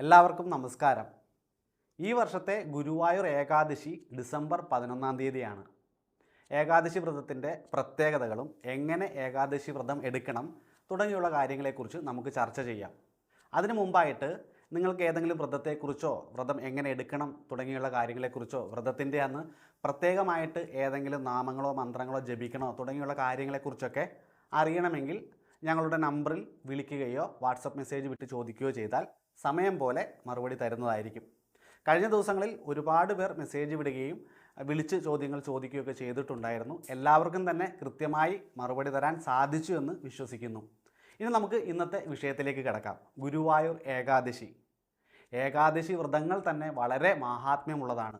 എല്ലാവർക്കും നമസ്കാരം. ഈ വർഷത്തെ ഗുരുവായൂർ ഏകാദശി ഡിസംബർ പതിനൊന്നാം തീയതിയാണ്. ഏകാദശി വ്രതത്തിന്റെ പ്രത്യേകതകളും എങ്ങനെ ഏകാദശി വ്രതം എടുക്കണം തുടങ്ങിയുള്ള കാര്യങ്ങളെക്കുറിച്ച് നമുക്ക് ചർച്ച ചെയ്യാം. അതിനു മുമ്പായിട്ട് നിങ്ങൾക്ക് ഏതെങ്കിലും വ്രതത്തെക്കുറിച്ചോ വ്രതം എങ്ങനെ എടുക്കണം തുടങ്ങിയുള്ള കാര്യങ്ങളെക്കുറിച്ചോ വ്രതത്തിന്റെ അന്ന് പ്രത്യേകമായിട്ട് ഏതെങ്കിലും നാമങ്ങളോ മന്ത്രങ്ങളോ ജപിക്കണോ തുടങ്ങിയുള്ള കാര്യങ്ങളെക്കുറിച്ചൊക്കെ അറിയണമെങ്കിൽ ഞങ്ങളുടെ നമ്പറിൽ വിളിക്കുകയോ വാട്സപ്പ് മെസ്സേജ് വിട്ട് ചോദിക്കുകയോ ചെയ്താൽ സമയം പോലെ മറുപടി തരുന്നതായിരിക്കും. കഴിഞ്ഞ ദിവസങ്ങളിൽ ഒരുപാട് പേർ മെസ്സേജ് വിടുകയും വിളിച്ച് ചോദ്യങ്ങൾ ചോദിക്കുകയൊക്കെ ചെയ്തിട്ടുണ്ടായിരുന്നു. എല്ലാവർക്കും തന്നെ കൃത്യമായി മറുപടി തരാൻ സാധിച്ചു എന്ന് വിശ്വസിക്കുന്നു. ഇനി നമുക്ക് ഇന്നത്തെ വിഷയത്തിലേക്ക് കിടക്കാം. ഗുരുവായൂർ ഏകാദശി. ഏകാദശി വ്രതങ്ങൾ തന്നെ വളരെ മാഹാത്മ്യമുള്ളതാണ്.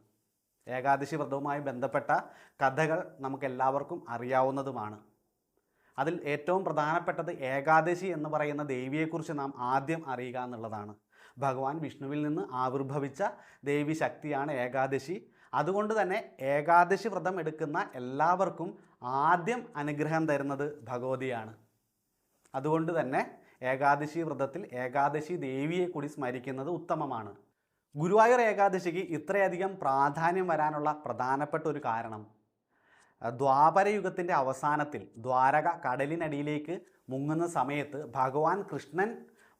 ഏകാദശി വ്രതവുമായി ബന്ധപ്പെട്ട കഥകൾ നമുക്കെല്ലാവർക്കും അറിയാവുന്നതുമാണ്. അതിൽ ഏറ്റവും പ്രധാനപ്പെട്ടത് ഏകാദശി എന്ന് പറയുന്ന ദേവിയെക്കുറിച്ച് നാം ആദ്യം അറിയുക എന്നുള്ളതാണ്. ഭഗവാൻ വിഷ്ണുവിൽ നിന്ന് ആവിർഭവിച്ച ദേവി ശക്തിയാണ് ഏകാദശി. അതുകൊണ്ട് തന്നെ ഏകാദശി വ്രതം എടുക്കുന്ന എല്ലാവർക്കും ആദ്യം അനുഗ്രഹം തരുന്നത് ഭഗവതിയാണ്. അതുകൊണ്ട് തന്നെ ഏകാദശി വ്രതത്തിൽ ഏകാദശി ദേവിയെ കൂടി സ്മരിക്കുന്നത് ഉത്തമമാണ്. ഗുരുവായൂർ ഏകാദശിക്ക് ഇത്രയധികം പ്രാധാന്യം വരാനുള്ള പ്രധാനപ്പെട്ട ഒരു കാരണം ദ്വാപരയുഗത്തിന്റെ അവസാനത്തിൽ ദ്വാരക കടലിനടിയിലേക്ക് മുങ്ങുന്ന സമയത്ത് ഭഗവാൻ കൃഷ്ണൻ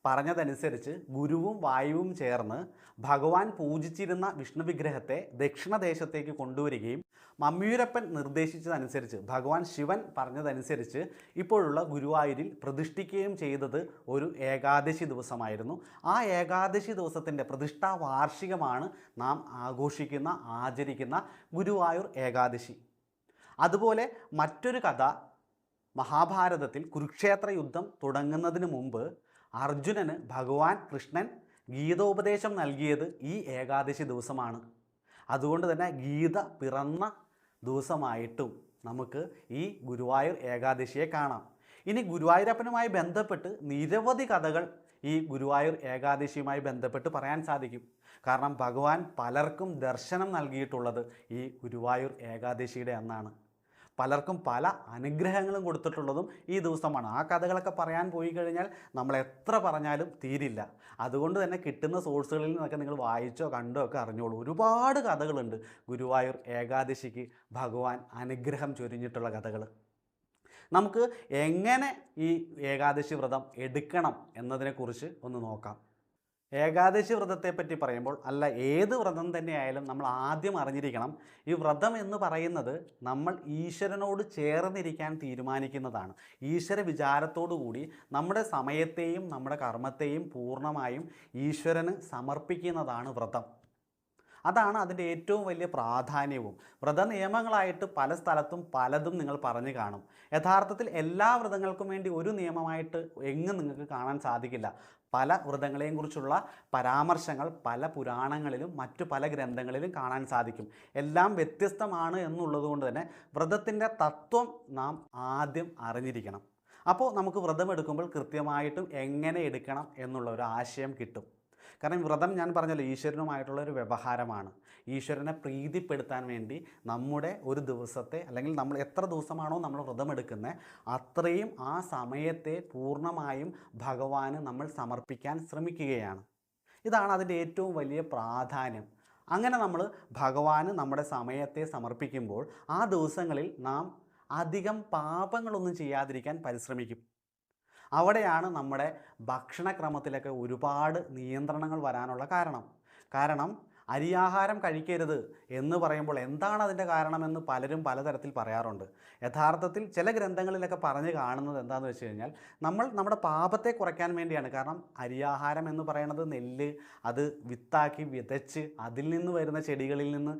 പറഞ്ഞതനുസരിച്ച് ഗുരുവും വായുവും ചേർന്ന് ഭഗവാൻ പൂജിച്ചിരുന്ന വിഷ്ണു വിഗ്രഹത്തെ ദക്ഷിണദേശത്തേക്ക് കൊണ്ടുവരികയും മമ്മിയൂരപ്പൻ നിർദ്ദേശിച്ചതനുസരിച്ച് ഭഗവാൻ ശിവൻ പറഞ്ഞതനുസരിച്ച് ഇപ്പോഴുള്ള ഗുരുവായൂരിൽ പ്രതിഷ്ഠിക്കുകയും ചെയ്തത് ഒരു ഏകാദശി ദിവസമായിരുന്നു. ആ ഏകാദശി ദിവസത്തിന്റെ പ്രതിഷ്ഠാ വാർഷികമാണ് നാം ആഘോഷിക്കുന്ന ആചരിക്കുന്ന ഗുരുവായൂർ ഏകാദശി. അതുപോലെ മറ്റൊരു കഥ മഹാഭാരതത്തിൽ കുരുക്ഷേത്ര യുദ്ധം തുടങ്ങുന്നതിന് മുമ്പ് അർജുനന് ഭഗവാൻ കൃഷ്ണൻ ഗീതോപദേശം നൽകിയത് ഈ ഏകാദശി ദിവസമാണ്. അതുകൊണ്ട് തന്നെ ഗീത പിറന്ന ദിവസമായിട്ടും നമുക്ക് ഈ ഗുരുവായൂർ ഏകാദശിയെ കാണാം. ഇനി ഗുരുവായൂരപ്പനുമായി ബന്ധപ്പെട്ട് നിരവധി കഥകൾ ഈ ഗുരുവായൂർ ഏകാദശിയുമായി ബന്ധപ്പെട്ട് പറയാൻ സാധിക്കും. കാരണം ഭഗവാൻ പലർക്കും ദർശനം നൽകിയിട്ടുള്ളത് ഈ ഗുരുവായൂർ ഏകാദശിയുടെ അന്നാണ്. പലർക്കും പല അനുഗ്രഹങ്ങളും കൊടുത്തിട്ടുള്ളതും ഈ ദിവസമാണ്. ആ കഥകളൊക്കെ പറയാൻ പോയി കഴിഞ്ഞാൽ നമ്മൾ എത്ര പറഞ്ഞാലും തീരില്ല. അതുകൊണ്ട് തന്നെ കിട്ടുന്ന സോഴ്സുകളിൽ നിന്നൊക്കെ നിങ്ങൾ വായിച്ചോ കണ്ടോ ഒക്കെ അറിഞ്ഞോളൂ. ഒരുപാട് കഥകളുണ്ട്. ഗുരുവായൂർ ഏകാദശിക്ക് ഭഗവാൻ അനുഗ്രഹം ചൊരിഞ്ഞിട്ടുള്ള കഥകൾ നമുക്ക് എങ്ങനെ ഈ ഏകാദശി വ്രതം എടുക്കണം എന്നതിനെക്കുറിച്ച് ഒന്ന് നോക്കാം. ഏകാദശി വ്രതത്തെപ്പറ്റി പറയുമ്പോൾ അല്ല ഏത് വ്രതം തന്നെയായാലും നമ്മൾ ആദ്യം അറിഞ്ഞിരിക്കണം. ഈ വ്രതം എന്ന് പറയുന്നത് നമ്മൾ ഈശ്വരനോട് ചേർന്നിരിക്കാൻ തീരുമാനിക്കുന്നതാണ്. ഈശ്വര വിചാരത്തോടുകൂടി നമ്മുടെ സമയത്തെയും നമ്മുടെ കർമ്മത്തെയും പൂർണമായും ഈശ്വരന് സമർപ്പിക്കുന്നതാണ് വ്രതം. അതാണ് അതിന്റെ ഏറ്റവും വലിയ പ്രാധാന്യവും. വ്രത നിയമങ്ങളായിട്ട് പല സ്ഥലത്തും പലതും നിങ്ങൾ പറഞ്ഞു കാണും. യഥാർത്ഥത്തിൽ എല്ലാ വ്രതങ്ങൾക്കും വേണ്ടി ഒരു നിയമമായിട്ട് എങ്ങും നിങ്ങൾക്ക് കാണാൻ സാധിക്കില്ല. പല വ്രതങ്ങളെയും കുറിച്ചുള്ള പരാമർശങ്ങൾ പല പുരാണങ്ങളിലും മറ്റു പല ഗ്രന്ഥങ്ങളിലും കാണാൻ സാധിക്കും. എല്ലാം വ്യത്യസ്തമാണ് എന്നുള്ളത് കൊണ്ട് തന്നെ വ്രതത്തിന്റെ തത്വം നാം ആദ്യം അറിഞ്ഞിരിക്കണം. അപ്പോൾ നമുക്ക് വ്രതം എടുക്കുമ്പോൾ കൃത്യമായിട്ടും എങ്ങനെ എടുക്കണം എന്നുള്ള ഒരു ആശയം കിട്ടും. കാരണം വ്രതം ഞാൻ പറഞ്ഞല്ലോ ഈശ്വരനുമായിട്ടുള്ള ഒരു വ്യവഹാരമാണ്. ഈശ്വരനെ പ്രീതിപ്പെടുത്താൻ വേണ്ടി നമ്മുടെ ഒരു ദിവസത്തെ അല്ലെങ്കിൽ നമ്മൾ എത്ര ദിവസമാണോ നമ്മൾ വ്രതം എടുക്കുന്നത് അത്രയും ആ സമയത്തെ പൂർണമായും ഭഗവാന് നമ്മൾ സമർപ്പിക്കാൻ ശ്രമിക്കുകയാണ്. ഇതാണ് അതിന്റെ ഏറ്റവും വലിയ പ്രാധാന്യം. അങ്ങനെ നമ്മൾ ഭഗവാന് നമ്മുടെ സമയത്തെ സമർപ്പിക്കുമ്പോൾ ആ ദിവസങ്ങളിൽ നാം അധികം പാപങ്ങളൊന്നും ചെയ്യാതിരിക്കാൻ പരിശ്രമിക്കും. അവിടെയാണ് നമ്മുടെ ഭക്ഷണക്രമത്തിലൊക്കെ ഒരുപാട് നിയന്ത്രണങ്ങൾ വരാനുള്ള കാരണം. കാരണം അരിയാഹാരം കഴിക്കരുത് എന്ന് പറയുമ്പോൾ എന്താണ് അതിന്റെ കാരണമെന്ന് പലരും പലതരത്തിൽ പറയാറുണ്ട്. യഥാർത്ഥത്തിൽ ചില ഗ്രന്ഥങ്ങളിലൊക്കെ പറഞ്ഞു കാണുന്നത് എന്താണെന്ന് വെച്ച് കഴിഞ്ഞാൽ നമ്മൾ നമ്മുടെ പാപത്തെ കുറയ്ക്കാൻ വേണ്ടിയാണ്. കാരണം അരിയാഹാരം എന്ന് പറയുന്നത് നെല്ല് അത് വിത്താക്കി വിതച്ച് അതിൽ നിന്ന് വരുന്ന ചെടികളിൽ നിന്ന്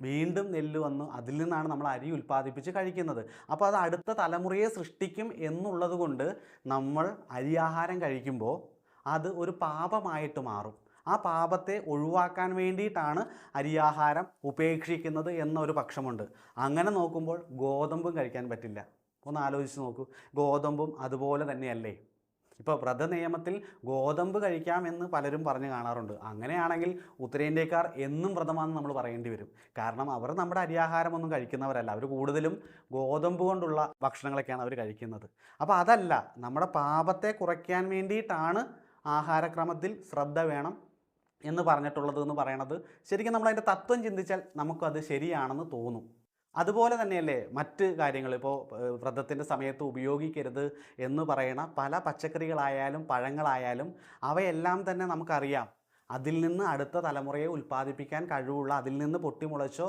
വീണ്ടും നെല്ല് വന്നു അതിൽ നിന്നാണ് നമ്മൾ അരി ഉൽപ്പാദിപ്പിച്ച് കഴിക്കുന്നത്. അപ്പോൾ അത് അടുത്ത തലമുറയെ സൃഷ്ടിക്കും എന്നുള്ളത് കൊണ്ട് നമ്മൾ ആഹാരം കഴിക്കുമ്പോൾ അത് ഒരു പാപമായിട്ട് മാറും. ആ പാപത്തെ ഒഴിവാക്കാൻ വേണ്ടിയിട്ടാണ് അരിയാഹാരം ഉപേക്ഷിക്കുന്നത് എന്നൊരു പക്ഷമുണ്ട്. അങ്ങനെ നോക്കുമ്പോൾ ഗോതമ്പും കഴിക്കാൻ പറ്റില്ല. ഒന്ന് ആലോചിച്ച് നോക്കൂ. ഗോതമ്പും അതുപോലെ തന്നെയല്ലേ? ഇപ്പോൾ വ്രത നിയമത്തിൽ ഗോതമ്പ് കഴിക്കാമെന്ന് പലരും പറഞ്ഞു കാണാറുണ്ട്. അങ്ങനെയാണെങ്കിൽ ഉത്തരേന്ത്യക്കാർ എന്നും വ്രതമാണെന്ന് നമ്മൾ പറയേണ്ടി വരും. കാരണം അവർ നമ്മുടെ അരിയാഹാരമൊന്നും കഴിക്കുന്നവരല്ല. അവർ കൂടുതലും ഗോതമ്പ് കൊണ്ടുള്ള ഭക്ഷണങ്ങളൊക്കെയാണ് അവർ കഴിക്കുന്നത്. അപ്പോൾ അതല്ല നമ്മുടെ പാപത്തെ കുറയ്ക്കാൻ വേണ്ടിയിട്ടാണ് ആഹാരക്രമത്തിൽ ശ്രദ്ധ വേണം എന്ന് പറഞ്ഞിട്ടുള്ളത് എന്ന് പറയണത് ശരിക്കും നമ്മൾ അതിന്റെ തത്വം ചിന്തിച്ചാൽ നമുക്കത് ശരിയാണെന്ന് തോന്നും. അതുപോലെ തന്നെയല്ലേ മറ്റ് കാര്യങ്ങൾ ഇപ്പോൾ വ്രതത്തിന്റെ സമയത്ത് ഉപയോഗിക്കരുത് എന്ന് പറയുന്ന പല പച്ചക്കറികളായാലും പഴങ്ങളായാലും അവയെല്ലാം തന്നെ നമുക്കറിയാം. അതിൽ നിന്ന് അടുത്ത തലമുറയെ ഉൽപ്പാദിപ്പിക്കാൻ കഴിവുള്ള അതിൽ നിന്ന് പൊട്ടിമുളച്ചോ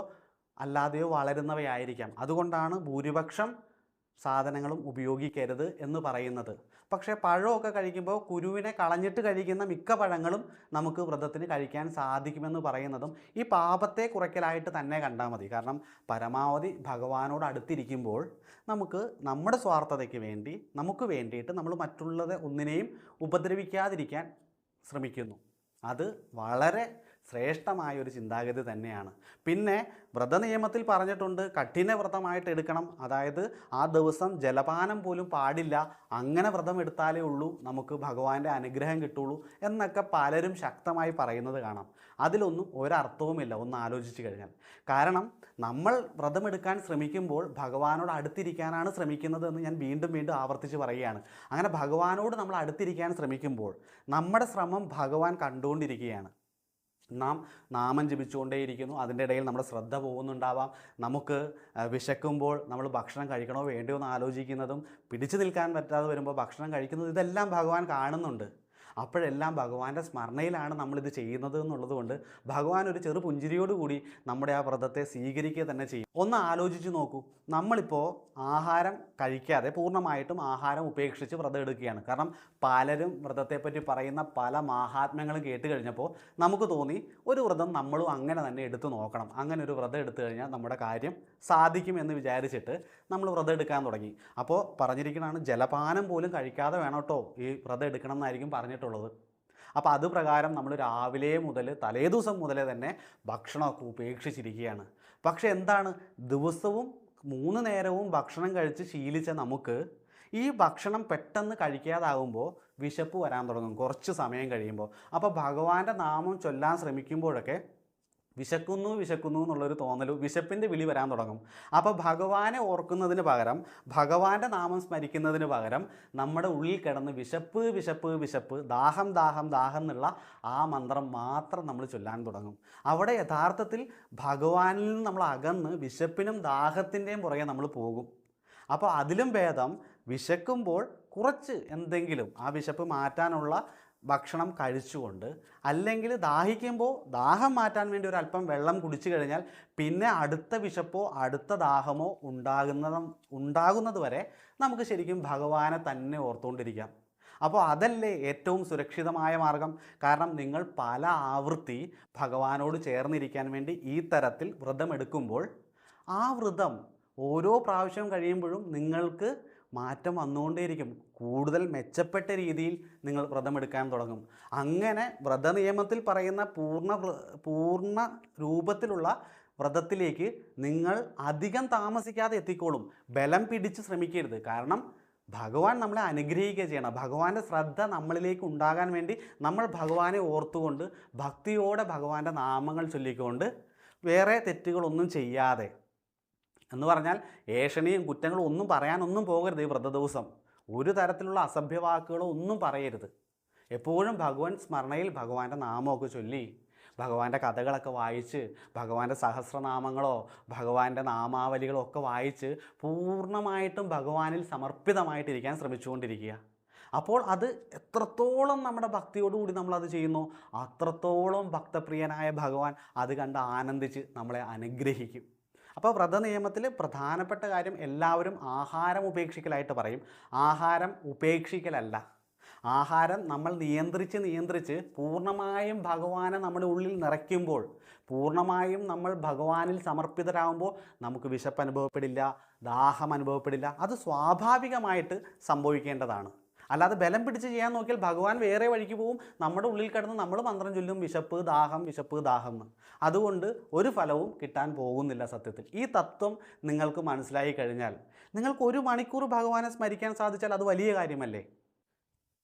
അല്ലാതെയോ വളരുന്നവയായിരിക്കാം. അതുകൊണ്ടാണ് ഭൂരിപക്ഷം സാധനങ്ങളും ഉപയോഗിക്കരുത് എന്ന് പറയുന്നത്. പക്ഷേ പഴമൊക്കെ കഴിക്കുമ്പോൾ കുരുവിനെ കളഞ്ഞിട്ട് കഴിക്കുന്ന മിക്ക പഴങ്ങളും നമുക്ക് വ്രതത്തിന് കഴിക്കാൻ സാധിക്കുമെന്ന് പറയുന്നതും ഈ പാപത്തെ കുറയ്ക്കലായിട്ട് തന്നെ കണ്ടാൽ മതി. കാരണം പരമാവധി ഭഗവാനോട് അടുത്തിരിക്കുമ്പോൾ നമുക്ക് നമ്മുടെ സ്വാർത്ഥതയ്ക്ക് വേണ്ടി നമുക്ക് വേണ്ടിയിട്ട് നമ്മൾ മറ്റുള്ളത് ഒന്നിനെയും ഉപദ്രവിക്കാതിരിക്കാൻ ശ്രമിക്കുന്നു. അത് വളരെ ശ്രേഷ്ഠമായ ഒരു ചിന്താഗതി തന്നെയാണ്. പിന്നെ വ്രതനിയമത്തിൽ പറഞ്ഞിട്ടുണ്ട് കഠിന വ്രതമായിട്ട് എടുക്കണം. അതായത് ആ ദിവസം ജലപാനം പോലും പാടില്ല. അങ്ങനെ വ്രതം എടുത്താലേ ഉള്ളൂ നമുക്ക് ഭഗവാന്റെ അനുഗ്രഹം കിട്ടുള്ളൂ എന്നൊക്കെ പലരും ശക്തമായി പറയുന്നത് കാണാം. അതിലൊന്നും ഒരർത്ഥവുമില്ല ഒന്ന് ആലോചിച്ച് കഴിഞ്ഞാൽ. കാരണം നമ്മൾ വ്രതമെടുക്കാൻ ശ്രമിക്കുമ്പോൾ ഭഗവാനോട് അടുത്തിരിക്കാനാണ് ശ്രമിക്കുന്നത് എന്ന് ഞാൻ വീണ്ടും വീണ്ടും ആവർത്തിച്ച് പറയുകയാണ്. അങ്ങനെ ഭഗവാനോട് നമ്മൾ അടുത്തിരിക്കാൻ ശ്രമിക്കുമ്പോൾ നമ്മുടെ ശ്രമം ഭഗവാൻ കണ്ടുകൊണ്ടിരിക്കുകയാണ്. നാം നാമം ജപിച്ചുകൊണ്ടേയിരിക്കുന്നു. അതിന്റെ ഇടയിൽ നമ്മുടെ ശ്രദ്ധ പോകുന്നുണ്ടാവാം. നമുക്ക് വിശക്കുമ്പോൾ നമ്മൾ ഭക്ഷണം കഴിക്കണോ വേണ്ടയോ എന്ന് ആലോചിക്കുന്നതും പിടിച്ചു നിൽക്കാൻ പറ്റാതെ വരുമ്പോൾ ഭക്ഷണം കഴിക്കുന്നതും ഇതെല്ലാം ഭഗവാൻ കാണുന്നുണ്ട്. അപ്പോഴെല്ലാം ഭഗവാന്റെ സ്മരണയിലാണ് നമ്മളിത് ചെയ്യുന്നത് എന്നുള്ളത് കൊണ്ട് ഭഗവാൻ ഒരു ചെറു പുഞ്ചിരിയോടുകൂടി നമ്മുടെ ആ വ്രതത്തെ സ്വീകരിക്കുക തന്നെ ചെയ്യും. ഒന്ന് ആലോചിച്ച് നോക്കൂ. നമ്മളിപ്പോൾ ആഹാരം കഴിക്കാതെ പൂർണമായിട്ടും ആഹാരം ഉപേക്ഷിച്ച് വ്രതം എടുക്കുകയാണ്. കാരണം പലരും വ്രതത്തെപ്പറ്റി പറയുന്ന പല മാഹാത്മ്യങ്ങളും കേട്ട് കഴിഞ്ഞപ്പോൾ നമുക്ക് തോന്നി ഒരു വ്രതം നമ്മളും അങ്ങനെ തന്നെ എടുത്തു നോക്കണം. അങ്ങനെ ഒരു വ്രതം എടുത്തു കഴിഞ്ഞാൽ നമ്മുടെ കാര്യം സാധിക്കുമെന്ന് വിചാരിച്ചിട്ട് നമ്മൾ വ്രതം എടുക്കാൻ തുടങ്ങി. അപ്പോൾ പറഞ്ഞിരിക്കുന്നതാണ് ജലപാനം പോലും കഴിക്കാതെ വേണം കേട്ടോ ഈ വ്രതം എടുക്കണം എന്നായിരിക്കും പറഞ്ഞിട്ടുള്ളത്. അപ്പോൾ അത് പ്രകാരം നമ്മൾ രാവിലെ മുതൽ തലേദിവസം മുതലേ തന്നെ ഭക്ഷണമൊക്കെ ഉപേക്ഷിച്ചിരിക്കുകയാണ്. പക്ഷേ എന്താണ്? ദിവസവും മൂന്ന് നേരവും ഭക്ഷണം കഴിച്ച് ശീലിച്ച നമുക്ക് ഈ ഭക്ഷണം പെട്ടെന്ന് കഴിക്കാതാകുമ്പോൾ വിശപ്പ് വരാൻ തുടങ്ങും. കുറച്ച് സമയം കഴിയുമ്പോൾ അപ്പോൾ ഭഗവാന്റെ നാമം ചൊല്ലാൻ ശ്രമിക്കുമ്പോഴൊക്കെ വിശക്കുന്നു വിശക്കുന്നു എന്നുള്ളൊരു തോന്നൽ വിശപ്പിന്റെ വിളി വരാൻ തുടങ്ങും. അപ്പോൾ ഭഗവാനെ ഓർക്കുന്നതിന് പകരം ഭഗവാന്റെ നാമം സ്മരിക്കുന്നതിന് പകരം നമ്മുടെ ഉള്ളിൽ കിടന്ന് വിശപ്പ് വിശപ്പ് വിശപ്പ് ദാഹം ദാഹം ദാഹം എന്നുള്ള ആ മന്ത്രം മാത്രം നമ്മൾ ചൊല്ലാൻ തുടങ്ങും. അവിടെ യഥാർത്ഥത്തിൽ ഭഗവാനിൽ നിന്ന് നമ്മൾ അകന്ന് വിശപ്പിനും ദാഹത്തിന്റെയും പുറകെ നമ്മൾ പോകും. അപ്പോൾ അതിലും ഭേദം വിശക്കുമ്പോൾ കുറച്ച് എന്തെങ്കിലും ആ വിശപ്പ് മാറ്റാനുള്ള ഭക്ഷണം കഴിച്ചുകൊണ്ട് അല്ലെങ്കിൽ ദാഹിക്കുമ്പോൾ ദാഹം മാറ്റാൻ വേണ്ടി ഒരു അല്പം വെള്ളം കുടിച്ചു കഴിഞ്ഞാൽ പിന്നെ അടുത്ത വിശപ്പോ അടുത്ത ദാഹമോ ഉണ്ടാകുന്നത് ഉണ്ടാകുന്നത് വരെ നമുക്ക് ശരിക്കും ഭഗവാനെ തന്നെ ഓർത്തുകൊണ്ടിരിക്കാം. അപ്പോൾ അതല്ലേ ഏറ്റവും സുരക്ഷിതമായ മാർഗം? കാരണം നിങ്ങൾ പല ആവൃത്തി ഭഗവാനോട് ചേർന്നിരിക്കാൻ വേണ്ടി ഈ തരത്തിൽ വ്രതമെടുക്കുമ്പോൾ ആ വ്രതം ഓരോ പ്രാവശ്യം കഴിയുമ്പോഴും നിങ്ങൾക്ക് മാറ്റം വന്നുകൊണ്ടേയിരിക്കും. കൂടുതൽ മെച്ചപ്പെട്ട രീതിയിൽ നിങ്ങൾ വ്രതമെടുക്കാൻ തുടങ്ങും. അങ്ങനെ വ്രത നിയമത്തിൽ പറയുന്ന പൂർണ പൂർണ രൂപത്തിലുള്ള വ്രതത്തിലേക്ക് നിങ്ങൾ അധികം താമസിക്കാതെ എത്തിക്കോളും. ബലം പിടിച്ച് ശ്രമിക്കരുത്. കാരണം ഭഗവാൻ നമ്മളെ അനുഗ്രഹിക്കുക ചെയ്യണം. ഭഗവാന്റെ ശ്രദ്ധ നമ്മളിലേക്ക് ഉണ്ടാകാൻ വേണ്ടി നമ്മൾ ഭഗവാനെ ഓർത്തുകൊണ്ട് ഭക്തിയോടെ ഭഗവാന്റെ നാമങ്ങൾ ചൊല്ലിക്കൊണ്ട് വേറെ തെറ്റുകളൊന്നും ചെയ്യാതെ എന്ന് പറഞ്ഞാൽ ഏഷണിയും കുറ്റങ്ങളും ഒന്നും പറയാനൊന്നും പോകരുത് ഈ വ്രത ദിവസം. ഒരു തരത്തിലുള്ള അസഭ്യവാക്കുകളോ ഒന്നും പറയരുത്. എപ്പോഴും ഭഗവാൻ സ്മരണയിൽ ഭഗവാന്റെ നാമമൊക്കെ ചൊല്ലി ഭഗവാന്റെ കഥകളൊക്കെ വായിച്ച് ഭഗവാന്റെ സഹസ്രനാമങ്ങളോ ഭഗവാന്റെ നാമാവലികളോ ഒക്കെ വായിച്ച് പൂർണമായിട്ടും ഭഗവാനിൽ സമർപ്പിതമായിട്ടിരിക്കാൻ ശ്രമിച്ചുകൊണ്ടിരിക്കുക. അപ്പോൾ അത് എത്രത്തോളം നമ്മുടെ ഭക്തിയോടുകൂടി നമ്മളത് ചെയ്യുന്നു അത്രത്തോളം ഭക്തപ്രിയനായ ഭഗവാൻ അത് കണ്ട് ആനന്ദിച്ച് നമ്മളെ അനുഗ്രഹിക്കും. അപ്പോൾ വ്രതനിയമത്തിൽ പ്രധാനപ്പെട്ട കാര്യം എല്ലാവരും ആഹാരം ഉപേക്ഷിക്കലായിട്ട് പറയും. ആഹാരം ഉപേക്ഷിക്കലല്ല. ആഹാരം നമ്മൾ നിയന്ത്രിച്ച് നിയന്ത്രിച്ച് പൂർണമായും ഭഗവാനെ നമ്മുടെ ഉള്ളിൽ നിറയ്ക്കുമ്പോൾ പൂർണമായും നമ്മൾ ഭഗവാനിൽ സമർപ്പിതരാകുമ്പോൾ നമുക്ക് വിശപ്പ് അനുഭവപ്പെടില്ല ദാഹം അനുഭവപ്പെടില്ല. അത് സ്വാഭാവികമായിട്ട് സംഭവിക്കേണ്ടതാണ്. അല്ലാതെ ബലം പിടിച്ച് ചെയ്യാൻ നോക്കിയാൽ ഭഗവാൻ വേറെ വഴിക്ക് പോവും. നമ്മുടെ ഉള്ളിൽ കിടന്ന് നമ്മൾ മന്ത്രം ചൊല്ലും വിശപ്പ് ദാഹം വിശപ്പ് ദാഹം എന്ന്. അതുകൊണ്ട് ഒരു ഫലവും കിട്ടാൻ പോകുന്നില്ല സത്യത്തിൽ. ഈ തത്വം നിങ്ങൾക്ക് മനസ്സിലായി കഴിഞ്ഞാൽ നിങ്ങൾക്ക് ഒരു മണിക്കൂർ ഭഗവാനെ സ്മരിക്കാൻ സാധിച്ചാൽ അത് വലിയ കാര്യമല്ലേ?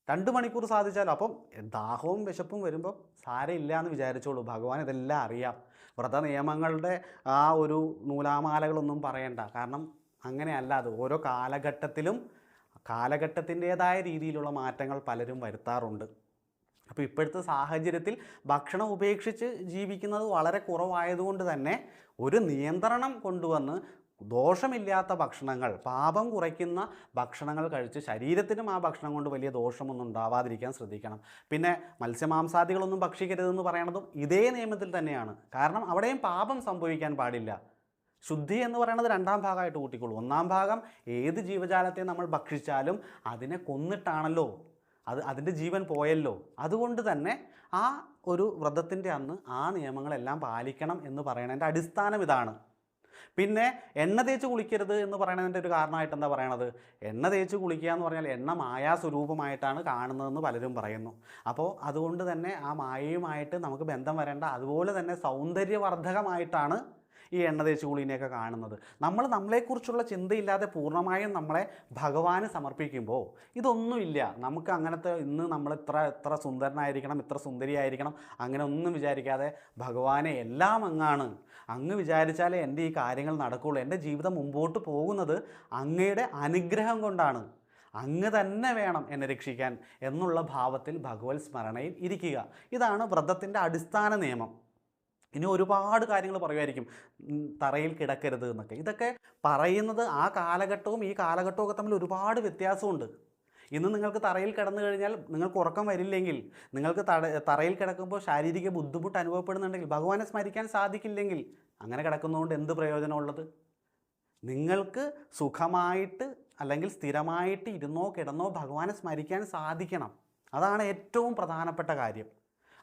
രണ്ട് മണിക്കൂർ സാധിച്ചാൽ അപ്പം ദാഹവും വിശപ്പും വരുമ്പോൾ സാരമില്ല എന്ന് വിചാരിച്ചോളൂ. ഭഗവാൻ ഇതെല്ലാം അറിയാം. വ്രത നിയമങ്ങളുടെ ആ ഒരു നൂലാമാലകളൊന്നും പറയണ്ട. കാരണം അങ്ങനെയല്ല അത്. ഓരോ കാലഘട്ടത്തിലും കാലഘട്ടത്തിന്റേതായ രീതിയിലുള്ള മാറ്റങ്ങൾ പലരും വരുത്താറുണ്ട്. അപ്പോൾ ഇപ്പോഴത്തെ സാഹചര്യത്തിൽ ഭക്ഷണം ഉപേക്ഷിച്ച് ജീവിക്കുന്നത് വളരെ കുറവായതുകൊണ്ട് തന്നെ ഒരു നിയന്ത്രണം കൊണ്ടുവന്ന് ദോഷമില്ലാത്ത ഭക്ഷണങ്ങൾ പാപം കുറയ്ക്കുന്ന ഭക്ഷണങ്ങൾ കഴിച്ച് ശരീരത്തിനും ആ ഭക്ഷണം കൊണ്ട് വലിയ ദോഷമൊന്നും ഉണ്ടാവാതിരിക്കാൻ ശ്രദ്ധിക്കണം. പിന്നെ മത്സ്യമാംസാദികളൊന്നും ഭക്ഷിക്കരുതെന്ന് പറയണതും ഇതേ നിയമത്തിൽ തന്നെയാണ്. കാരണം അവിടെയും പാപം സംഭവിക്കാൻ പാടില്ല. ശുദ്ധി എന്ന് പറയുന്നത് രണ്ടാം ഭാഗമായിട്ട് കൂട്ടിക്കൊള്ളൂ. ഒന്നാം ഭാഗം ഏത് ജീവജാലത്തെ നമ്മൾ ഭക്ഷിച്ചാലും അതിനെ കൊന്നിട്ടാണല്ലോ. അത് അതിന്റെ ജീവൻ പോയല്ലോ. അതുകൊണ്ട് തന്നെ ആ ഒരു വ്രതത്തിന്റെ അന്ന് ആ നിയമങ്ങളെല്ലാം പാലിക്കണം എന്ന് പറയുന്നതിന്റെ അടിസ്ഥാനം ഇതാണ്. പിന്നെ എണ്ണ തേച്ച് കുളിക്കരുത് എന്ന് പറയുന്നതിന്റെ ഒരു കാരണമായിട്ട് എന്താ പറയണത്? എണ്ണ തേച്ച് കുളിക്കുക എന്ന് പറഞ്ഞാൽ എണ്ണ മായാ മായാസ്വരൂപമായിട്ടാണ് കാണുന്നതെന്ന് പലരും പറയുന്നു. അപ്പോൾ അതുകൊണ്ട് തന്നെ ആ മായയുമായിട്ട് നമുക്ക് ബന്ധം വരേണ്ട അതുപോലെ തന്നെ സൗന്ദര്യവർദ്ധകമായിട്ടാണ് ഈ എണ്ണ തേച്ച് കുളീനെയൊക്കെ കാണുന്നത്. നമ്മൾ നമ്മളെക്കുറിച്ചുള്ള ചിന്തയില്ലാതെ പൂർണമായും നമ്മളെ ഭഗവാന് സമർപ്പിക്കുമ്പോൾ ഇതൊന്നുമില്ല. നമുക്ക് അങ്ങനത്തെ ഇന്ന് നമ്മൾ ഇത്ര ഇത്ര സുന്ദരനായിരിക്കണം ഇത്ര സുന്ദരിയായിരിക്കണം അങ്ങനെ ഒന്നും വിചാരിക്കാതെ ഭഗവാനെ എല്ലാം അങ്ങാണ്. അങ്ങ് വിചാരിച്ചാലേ എന്റെ ഈ കാര്യങ്ങൾ നടക്കുകയുള്ളൂ എന്റെ ജീവിതം മുമ്പോട്ട് പോകുന്നത് അങ്ങയുടെ അനുഗ്രഹം കൊണ്ടാണ്. അങ്ങ് തന്നെ വേണം എന്നെ രക്ഷിക്കാൻ എന്നുള്ള ഭാവത്തിൽ ഭഗവത് സ്മരണയിൽ ഇരിക്കുക. ഇതാണ് വ്രതത്തിന്റെ അടിസ്ഥാന നിയമം. ഇനി ഒരുപാട് കാര്യങ്ങൾ പറയുമായിരിക്കും തറയിൽ കിടക്കരുത് എന്നൊക്കെ. ഇതൊക്കെ പറയുന്നത് ആ കാലഘട്ടവും ഈ കാലഘട്ടവും ഒക്കെ തമ്മിൽ ഒരുപാട് വ്യത്യാസമുണ്ട്. ഇന്ന് നിങ്ങൾക്ക് തറയിൽ കിടന്നു കഴിഞ്ഞാൽ നിങ്ങൾക്ക് ഉറക്കം വരില്ലെങ്കിൽ നിങ്ങൾക്ക് തറയിൽ കിടക്കുമ്പോൾ ശാരീരിക ബുദ്ധിമുട്ട് അനുഭവപ്പെടുന്നുണ്ടെങ്കിൽ ഭഗവാനെ സ്മരിക്കാൻ സാധിക്കില്ലെങ്കിൽ അങ്ങനെ കിടക്കുന്നതുകൊണ്ട് എന്ത് പ്രയോജനമുള്ളത്? നിങ്ങൾക്ക് സുഖമായിട്ട് അല്ലെങ്കിൽ സ്ഥിരമായിട്ട് ഇരുന്നോ കിടന്നോ ഭഗവാനെ സ്മരിക്കാൻ സാധിക്കണം. അതാണ് ഏറ്റവും പ്രധാനപ്പെട്ട കാര്യം.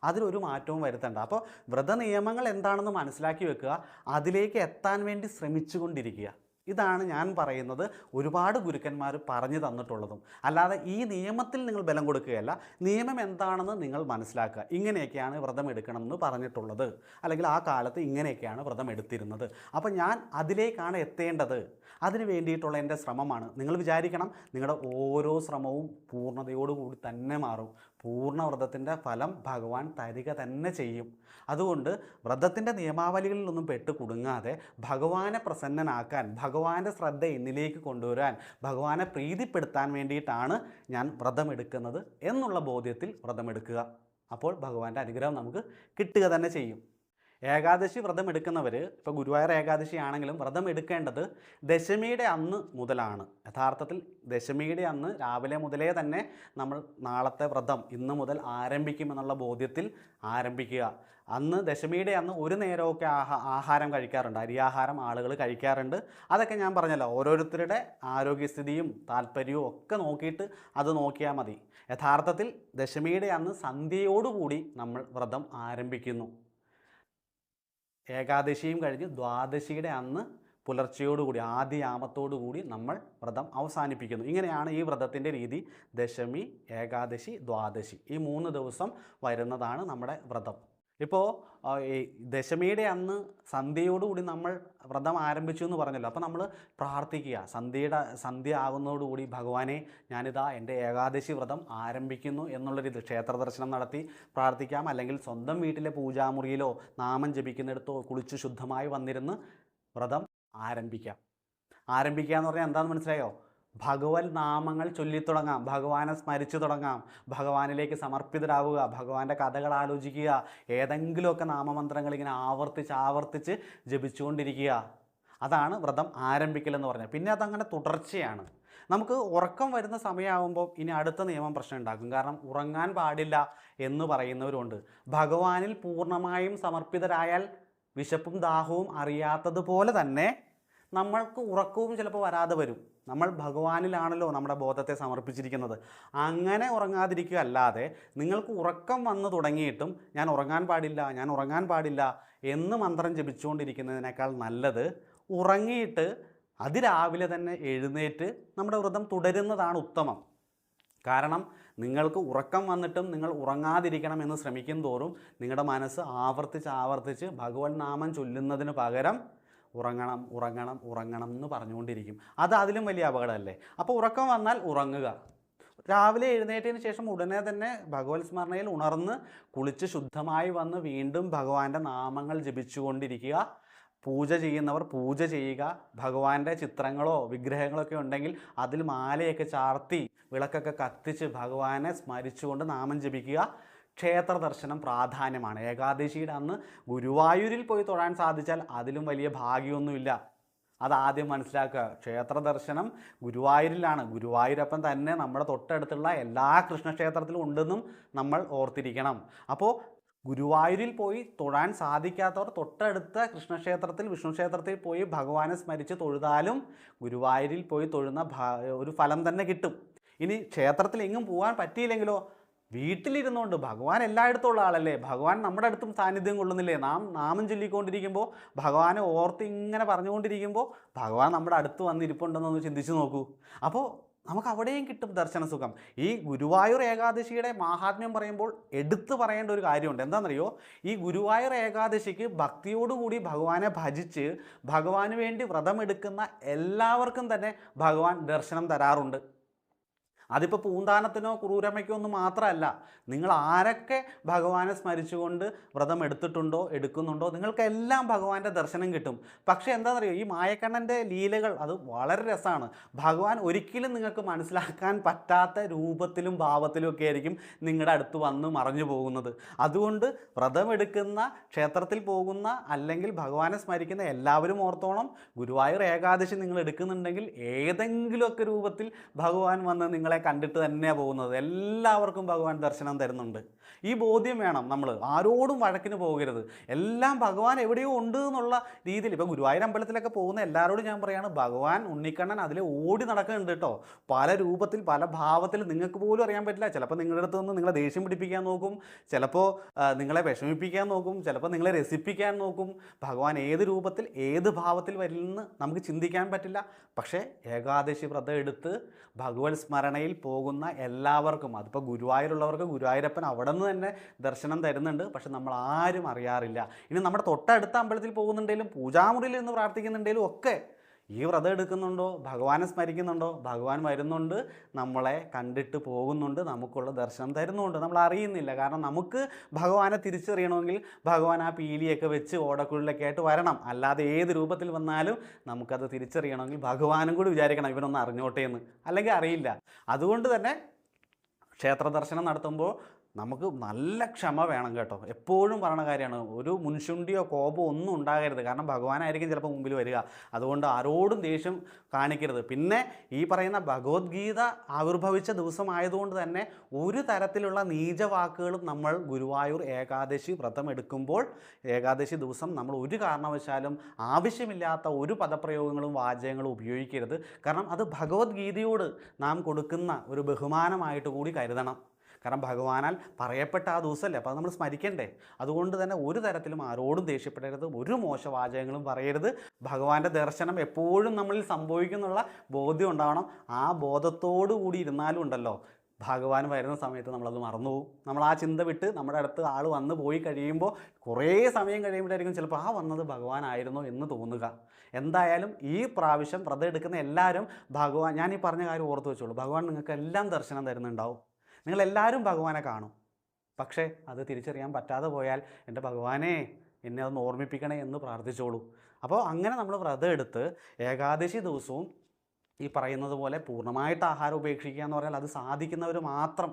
അതിലൊരു മാറ്റവും വരുത്തേണ്ട. അപ്പോൾ വ്രത നിയമങ്ങൾ എന്താണെന്ന് മനസ്സിലാക്കി വെക്കുക അതിലേക്ക് എത്താൻ വേണ്ടി ശ്രമിച്ചുകൊണ്ടിരിക്കുക. ഇതാണ് ഞാൻ പറയുന്നത് ഒരുപാട് ഗുരുക്കന്മാർ പറഞ്ഞു തന്നിട്ടുള്ളതും. അല്ലാതെ ഈ നിയമത്തിൽ നിങ്ങൾ ബലം കൊടുക്കുകയല്ല നിയമം എന്താണെന്ന് നിങ്ങൾ മനസ്സിലാക്കുക. ഇങ്ങനെയൊക്കെയാണ് വ്രതം എടുക്കണമെന്ന് പറഞ്ഞിട്ടുള്ളത്. അല്ലെങ്കിൽ ആ കാലത്ത് ഇങ്ങനെയൊക്കെയാണ് വ്രതം എടുത്തിരുന്നത്. അപ്പോൾ ഞാൻ അതിലേക്കാണ് എത്തേണ്ടത്. അതിന് വേണ്ടിയിട്ടുള്ള എന്റെ ശ്രമമാണ്. നിങ്ങൾ വിചാരിക്കണം നിങ്ങളുടെ ഓരോ ശ്രമവും പൂർണതയോടുകൂടി തന്നെ മാറും. പൂർണ വ്രതത്തിന്റെ ഫലം ഭഗവാൻ തരിക തന്നെ ചെയ്യും. അതുകൊണ്ട് വ്രതത്തിന്റെ നിയമാവലികളിലൊന്നും പെട്ട് കുടുങ്ങാതെ ഭഗവാനെ പ്രസന്നനാക്കാൻ ഭഗവാന്റെ ശ്രദ്ധ എന്നിലേക്ക് കൊണ്ടുവരാൻ ഭഗവാനെ പ്രീതിപ്പെടുത്താൻ വേണ്ടിയിട്ടാണ് ഞാൻ വ്രതമെടുക്കുന്നത് എന്നുള്ള ബോധ്യത്തിൽ വ്രതമെടുക്കുക. അപ്പോൾ ഭഗവാന്റെ അനുഗ്രഹം നമുക്ക് കിട്ടുക തന്നെ ചെയ്യും. ഏകാദശി വ്രതം എടുക്കുന്നവർ ഇപ്പോൾ ഗുരുവായൂർ ഏകാദശി ആണെങ്കിലും വ്രതം എടുക്കേണ്ടത് ദശമിയുടെ അന്ന് മുതലാണ്. യഥാർത്ഥത്തിൽ ദശമിയുടെ അന്ന് രാവിലെ മുതലേ തന്നെ നമ്മൾ നാളത്തെ വ്രതം ഇന്ന് മുതൽ ആരംഭിക്കുമെന്നുള്ള ബോധ്യത്തിൽ ആരംഭിക്കുക. അന്ന് ദശമിയുടെ അന്ന് ഒരു നേരമൊക്കെ ആഹാ ആഹാരം കഴിക്കാറുണ്ട്. അരിയാഹാരം ആളുകൾ കഴിക്കാറുണ്ട്. അതൊക്കെ ഞാൻ പറഞ്ഞല്ലോ ഓരോരുത്തരുടെ ആരോഗ്യസ്ഥിതിയും താല്പര്യവും ഒക്കെ നോക്കിയിട്ട് അത് നോക്കിയാൽ മതി. യഥാർത്ഥത്തിൽ ദശമിയുടെ അന്ന് സന്ധ്യയോടുകൂടി നമ്മൾ വ്രതം ആരംഭിക്കുന്നു. ഏകാദശിയും കഴിഞ്ഞ് ദ്വാദശിയുടെ അന്ന് പുലർച്ചയോടുകൂടി ആദ്യയാമത്തോടുകൂടി നമ്മൾ വ്രതം അവസാനിപ്പിക്കുന്നു. ഇങ്ങനെയാണ് ഈ വ്രതത്തിന്റെ രീതി. ദശമി ഏകാദശി ദ്വാദശി. ഈ മൂന്ന് ദിവസം വരുന്നതാണ് നമ്മുടെ വ്രതം. ഇപ്പോൾ ഈ ദശമിയുടെ അന്ന് സന്ധ്യയോടുകൂടി നമ്മൾ വ്രതം ആരംഭിച്ചു എന്ന് പറഞ്ഞല്ലോ. അപ്പോൾ നമ്മൾ പ്രാർത്ഥിക്കുക. സന്ധ്യയുടെ സന്ധ്യ ആകുന്നതോടുകൂടി ഭഗവാനെ ഞാനിതാ എന്റെ ഏകാദശി വ്രതം ആരംഭിക്കുന്നു എന്നുള്ളൊരു ഇത് ക്ഷേത്ര ദർശനം നടത്തി പ്രാർത്ഥിക്കാം. അല്ലെങ്കിൽ സ്വന്തം വീട്ടിലെ പൂജാമുറിയിലോ നാമം ജപിക്കുന്നിടത്തോ കുളിച്ച് ശുദ്ധമായി വന്നിരുന്ന് വ്രതം ആരംഭിക്കാം. ആരംഭിക്കുക എന്ന് പറഞ്ഞാൽ എന്താണെന്ന് മനസ്സിലായോ? ഭഗവത് നാമങ്ങൾ ചൊല്ലിത്തുടങ്ങാം. ഭഗവാനെ സ്മരിച്ചു തുടങ്ങാം. ഭഗവാനിലേക്ക് സമർപ്പിതരാവുക. ഭഗവാന്റെ കഥകൾ ആലോചിക്കുക. ഏതെങ്കിലുമൊക്കെ നാമമന്ത്രങ്ങൾ ഇങ്ങനെ ആവർത്തിച്ച് ആവർത്തിച്ച് ജപിച്ചുകൊണ്ടിരിക്കുക. അതാണ് വ്രതം ആരംഭിക്കലെന്ന് പറഞ്ഞാൽ. പിന്നെ അതങ്ങനെ തുടർച്ചയാണ്. നമുക്ക് ഉറക്കം വരുന്ന സമയമാകുമ്പോൾ ഇനി അടുത്ത നിയമം പ്രശ്നം ഉണ്ടാക്കും. കാരണം ഉറങ്ങാൻ പാടില്ല എന്ന് പറയുന്നവരുണ്ട്. ഭഗവാനിൽ പൂർണമായും സമർപ്പിതരായാൽ വിശപ്പും ദാഹവും അറിയാത്തതുപോലെ തന്നെ നമ്മൾക്ക് ഉറക്കവും ചിലപ്പോൾ വരാതെ വരും. നമ്മൾ ഭഗവാനിലാണല്ലോ നമ്മുടെ ബോധത്തെ സമർപ്പിച്ചിരിക്കുന്നത്. അങ്ങനെ ഉറങ്ങാതിരിക്കുക അല്ലാതെ നിങ്ങൾക്ക് ഉറക്കം വന്നു തുടങ്ങിയിട്ടും ഞാൻ ഉറങ്ങാൻ പാടില്ല ഞാൻ ഉറങ്ങാൻ പാടില്ല എന്ന് മന്ത്രം ജപിച്ചുകൊണ്ടിരിക്കുന്നതിനേക്കാൾ നല്ലത് ഉറങ്ങിയിട്ട് അതിരാവിലെ തന്നെ എഴുന്നേറ്റ് നമ്മുടെ വ്രതം തുടരുന്നതാണ് ഉത്തമം. കാരണം നിങ്ങൾക്ക് ഉറക്കം വന്നിട്ടും നിങ്ങൾ ഉറങ്ങാതിരിക്കണം എന്ന് ശ്രമിക്കും തോറും നിങ്ങളുടെ മനസ്സ് ആവർത്തിച്ച് ആവർത്തിച്ച് ഭഗവത് നാമം ചൊല്ലുന്നതിന് പകരം ഉറങ്ങണം ഉറങ്ങണം ഉറങ്ങണം എന്ന് പറഞ്ഞുകൊണ്ടിരിക്കും. അത് അതിലും വലിയ അപകടമല്ലേ? അപ്പോൾ ഉറക്കം വന്നാൽ ഉറങ്ങുക. രാവിലെ എഴുന്നേറ്റതിന് ശേഷം ഉടനെ തന്നെ ഭഗവത് സ്മരണയിൽ ഉണർന്ന് കുളിച്ച് ശുദ്ധമായി വന്ന് വീണ്ടും ഭഗവാന്റെ നാമങ്ങൾ ജപിച്ചുകൊണ്ടിരിക്കുക. പൂജ ചെയ്യുന്നവർ പൂജ ചെയ്യുക. ഭഗവാന്റെ ചിത്രങ്ങളോ വിഗ്രഹങ്ങളോ ഒക്കെ ഉണ്ടെങ്കിൽ അതിൽ മാലയൊക്കെ ചാർത്തി വിളക്കൊക്കെ കത്തിച്ച് ഭഗവാനെ സ്മരിച്ചുകൊണ്ട് നാമം ജപിക്കുക. ക്ഷേത്ര ദർശനം പ്രാധാന്യമാണ്. ഏകാദശിയുടെ അന്ന് ഗുരുവായൂരിൽ പോയി തൊഴാൻ സാധിച്ചാൽ അതിലും വലിയ ഭാഗ്യമൊന്നുമില്ല. അതാദ്യം മനസ്സിലാക്കുക. ക്ഷേത്ര ദർശനം ഗുരുവായൂരിലാണ്. ഗുരുവായൂരപ്പൻ തന്നെ നമ്മുടെ തൊട്ടടുത്തുള്ള എല്ലാ കൃഷ്ണക്ഷേത്രത്തിലും ഉണ്ടെന്നും നമ്മൾ ഓർത്തിരിക്കണം. അപ്പോൾ ഗുരുവായൂരിൽ പോയി തൊഴാൻ സാധിക്കാത്തവർ തൊട്ടടുത്ത കൃഷ്ണക്ഷേത്രത്തിൽ വിഷ്ണു ക്ഷേത്രത്തിൽ പോയി ഭഗവാനെ സ്മരിച്ച് തൊഴുതാലും ഗുരുവായൂരിൽ പോയി തൊഴുന്ന ഒരു ഫലം തന്നെ കിട്ടും. ഇനി ക്ഷേത്രത്തിൽ എങ്ങും പോകാൻ പറ്റിയില്ലെങ്കിലോ? വീട്ടിലിരുന്നുകൊണ്ട് ഭഗവാൻ എല്ലായിടത്തും ഉള്ള ആളല്ലേ? ഭഗവാൻ നമ്മുടെ അടുത്തും സാന്നിധ്യം കൊള്ളുന്നില്ലേ? നാം നാമം ചൊല്ലിക്കൊണ്ടിരിക്കുമ്പോൾ ഭഗവാനെ ഓർത്ത് ഇങ്ങനെ പറഞ്ഞുകൊണ്ടിരിക്കുമ്പോൾ ഭഗവാൻ നമ്മുടെ അടുത്ത് വന്നിരിപ്പുണ്ടെന്നൊന്ന് ചിന്തിച്ചു നോക്കൂ. അപ്പോൾ നമുക്ക് അവിടെയും കിട്ടും ദർശന സുഖം. ഈ ഗുരുവായൂർ ഏകാദശിയുടെ മാഹാത്മ്യം പറയുമ്പോൾ എടുത്തു പറയേണ്ട ഒരു കാര്യമുണ്ട്. എന്താണെന്നറിയോ? ഈ ഗുരുവായൂർ ഏകാദശിക്ക് ഭക്തിയോടുകൂടി ഭഗവാനെ ഭജിച്ച് ഭഗവാന് വേണ്ടി വ്രതമെടുക്കുന്ന എല്ലാവർക്കും തന്നെ ഭഗവാൻ ദർശനം തരാറുണ്ട്. അതിപ്പോൾ പൂന്താനത്തിനോ ക്രൂരമയ്ക്കോ ഒന്നും മാത്രമല്ല. നിങ്ങൾ ആരൊക്കെ ഭഗവാനെ സ്മരിച്ചുകൊണ്ട് വ്രതം എടുത്തിട്ടുണ്ടോ എടുക്കുന്നുണ്ടോ നിങ്ങൾക്കെല്ലാം ഭഗവാന്റെ ദർശനം കിട്ടും. പക്ഷേ എന്താണെന്നറിയോ ഈ മായക്കണ്ണന്റെ ലീലകൾ അത് വളരെ രസമാണ്. ഭഗവാൻ ഒരിക്കലും നിങ്ങൾക്ക് മനസ്സിലാക്കാൻ പറ്റാത്ത രൂപത്തിലും ഭാവത്തിലും ഒക്കെ ആയിരിക്കും നിങ്ങളുടെ അടുത്ത് വന്ന് മറഞ്ഞു പോകുന്നത്. അതുകൊണ്ട് വ്രതമെടുക്കുന്ന ക്ഷേത്രത്തിൽ പോകുന്ന അല്ലെങ്കിൽ ഭഗവാനെ സ്മരിക്കുന്ന എല്ലാവരും ഓർത്തോണം. ഗുരുവായൂർ ഏകാദശി നിങ്ങൾ എടുക്കുന്നുണ്ടെങ്കിൽ ഏതെങ്കിലുമൊക്കെ രൂപത്തിൽ ഭഗവാൻ വന്ന് നിങ്ങളെ കണ്ടിട്ട് തന്നെയാണ് പോകുന്നത്. എല്ലാവർക്കും ഭഗവാൻ ദർശനം തരുന്നുണ്ട്. ഈ ബോധ്യം വേണം നമ്മൾ ആരോടും വഴക്കിന് പോകരുത്. എല്ലാം ഭഗവാൻ എവിടെയോ ഉണ്ട് എന്നുള്ള രീതിയിൽ. ഇപ്പോൾ ഗുരുവായൂർ അമ്പലത്തിലൊക്കെ പോകുന്ന എല്ലാവരോടും ഞാൻ പറയാണ് ഭഗവാൻ ഉണ്ണിക്കണ്ണൻ അതിൽ ഓടി നടക്കുന്നുണ്ട് കേട്ടോ പല രൂപത്തിൽ പല ഭാവത്തിൽ നിങ്ങൾക്ക് പോലും അറിയാൻ പറ്റില്ല. ചിലപ്പോൾ നിങ്ങളുടെ അടുത്ത് നിന്ന് നിങ്ങളെ ദേഷ്യം പിടിപ്പിക്കാൻ നോക്കും. ചിലപ്പോൾ നിങ്ങളെ വിഷമിപ്പിക്കാൻ നോക്കും. ചിലപ്പോൾ നിങ്ങളെ രസിപ്പിക്കാൻ നോക്കും. ഭഗവാൻ ഏത് രൂപത്തിൽ ഏത് ഭാവത്തിൽ വരില്ലെന്ന് നമുക്ക് ചിന്തിക്കാൻ പറ്റില്ല. പക്ഷേ ഏകാദശി വ്രതം എടുത്ത് ഭഗവത് സ്മരണയിൽ പോകുന്ന എല്ലാവർക്കും അതിപ്പോൾ ഗുരുവായൂരുള്ളവർക്ക് ഗുരുവായൂരപ്പൻ അവിടെ നിന്ന് തന്നെ ദർശനം തരുന്നുണ്ട് പക്ഷെ നമ്മൾ ആരും അറിയാറില്ല. ഇനി നമ്മുടെ തൊട്ടടുത്ത അമ്പലത്തിൽ പോകുന്നുണ്ടെങ്കിലും പൂജാമുറിയിൽ നിന്ന് പ്രാർത്ഥിക്കുന്നുണ്ടെങ്കിലും ഒക്കെ ഈ വ്രതം എടുക്കുന്നുണ്ടോ? ഭഗവാനെ സ്മരിക്കുന്നുണ്ടോ? ഭഗവാൻ വരുന്നുണ്ട് നമ്മളെ കണ്ടിട്ട് പോകുന്നുണ്ട് നമുക്കുള്ള ദർശനം തരുന്നുണ്ട്. നമ്മൾ അറിയുന്നില്ല. കാരണം നമുക്ക് ഭഗവാനെ തിരിച്ചറിയണമെങ്കിൽ ഭഗവാൻ ആ പീലിയൊക്കെ വെച്ച് ഓടക്കുള്ളിലൊക്കെ ആയിട്ട് വരണം. അല്ലാതെ ഏത് രൂപത്തിൽ വന്നാലും നമുക്കത് തിരിച്ചറിയണമെങ്കിൽ ഭഗവാനും കൂടി വിചാരിക്കണം ഇവനൊന്ന് അറിഞ്ഞോട്ടെ എന്ന് അല്ലെങ്കിൽ അറിയില്ല. അതുകൊണ്ട് തന്നെ ക്ഷേത്ര ദർശനം നടത്തുമ്പോൾ നമുക്ക് നല്ല ക്ഷമ വേണം കേട്ടോ. എപ്പോഴും പറയുന്ന കാര്യമാണ്. ഒരു മുൻശുണ്ടിയോ കോപമോ ഒന്നും ഉണ്ടാകരുത്. കാരണം ഭഗവാനായിരിക്കും ചിലപ്പോൾ മുമ്പിൽ വരിക. അതുകൊണ്ട് ആരോടും ദേഷ്യം കാണിക്കരുത്. പിന്നെ ഈ പറയുന്ന ഭഗവത്ഗീത ആവിർഭവിച്ച ദിവസമായതുകൊണ്ട് തന്നെ ഒരു തരത്തിലുള്ള നീചവാക്കുകളും നമ്മൾ ഗുരുവായൂർ ഏകാദശി വ്രതം എടുക്കുമ്പോൾ ഏകാദശി ദിവസം നമ്മൾ ഒരു കാരണവശാലും ആവശ്യമില്ലാത്ത ഒരു പദപ്രയോഗങ്ങളും വാചകങ്ങളും ഉപയോഗിക്കരുത്. കാരണം അത് ഭഗവത്ഗീതയോട് നാം കൊടുക്കുന്ന ഒരു ബഹുമാനമായിട്ട് കൂടി കരുതണം. കാരണം ഭഗവാനാൽ പറയപ്പെട്ട ആ ദിവസമല്ലേ? അപ്പോൾ അത് നമ്മൾ സ്മരിക്കണ്ടേ? അതുകൊണ്ട് തന്നെ ഒരു തരത്തിലും ആരോടും ദേഷ്യപ്പെടരുത് ഒരു മോശവാചകങ്ങളും പറയരുത്. ഭഗവാന്റെ ദർശനം എപ്പോഴും നമ്മളിൽ സംഭവിക്കുന്നുള്ള ബോധ്യം ഉണ്ടാവണം. ആ ബോധത്തോടു കൂടി ഇരുന്നാലും ഉണ്ടല്ലോ. ഭഗവാൻ വരുന്ന സമയത്ത് നമ്മളത് മറന്നുപോകും നമ്മൾ ആ ചിന്ത വിട്ട് നമ്മുടെ അടുത്ത് ആൾ വന്ന് പോയി കഴിയുമ്പോൾ കുറേ സമയം കഴിയുമ്പോഴായിരിക്കും ചിലപ്പോൾ ആ വന്നത് ഭഗവാനായിരുന്നോ എന്ന് തോന്നുക. എന്തായാലും ഈ പ്രാവശ്യം വ്രതം എടുക്കുന്ന എല്ലാവരും ഭഗവാൻ ഞാൻ ഈ പറഞ്ഞ കാര്യം ഓർത്ത് വെച്ചോളൂ. ഭഗവാൻ നിങ്ങൾക്ക് എല്ലാം ദർശനം തരുന്നുണ്ടാവും. നിങ്ങളെല്ലാവരും ഭഗവാനെ കാണും. പക്ഷേ അത് തിരിച്ചറിയാൻ പറ്റാതെ പോയാൽ എന്റെ ഭഗവാനെ എന്നെ അതൊന്ന് ഓർമ്മിപ്പിക്കണേ എന്ന് പ്രാർത്ഥിച്ചോളൂ. അപ്പോൾ അങ്ങനെ നമ്മൾ വ്രതം എടുത്ത് ഏകാദശി ദിവസവും ഈ പറയുന്നത് പോലെ പൂർണമായിട്ട് ആഹാരം ഉപേക്ഷിക്കുക എന്ന് പറഞ്ഞാൽ അത് സാധിക്കുന്നവർ മാത്രം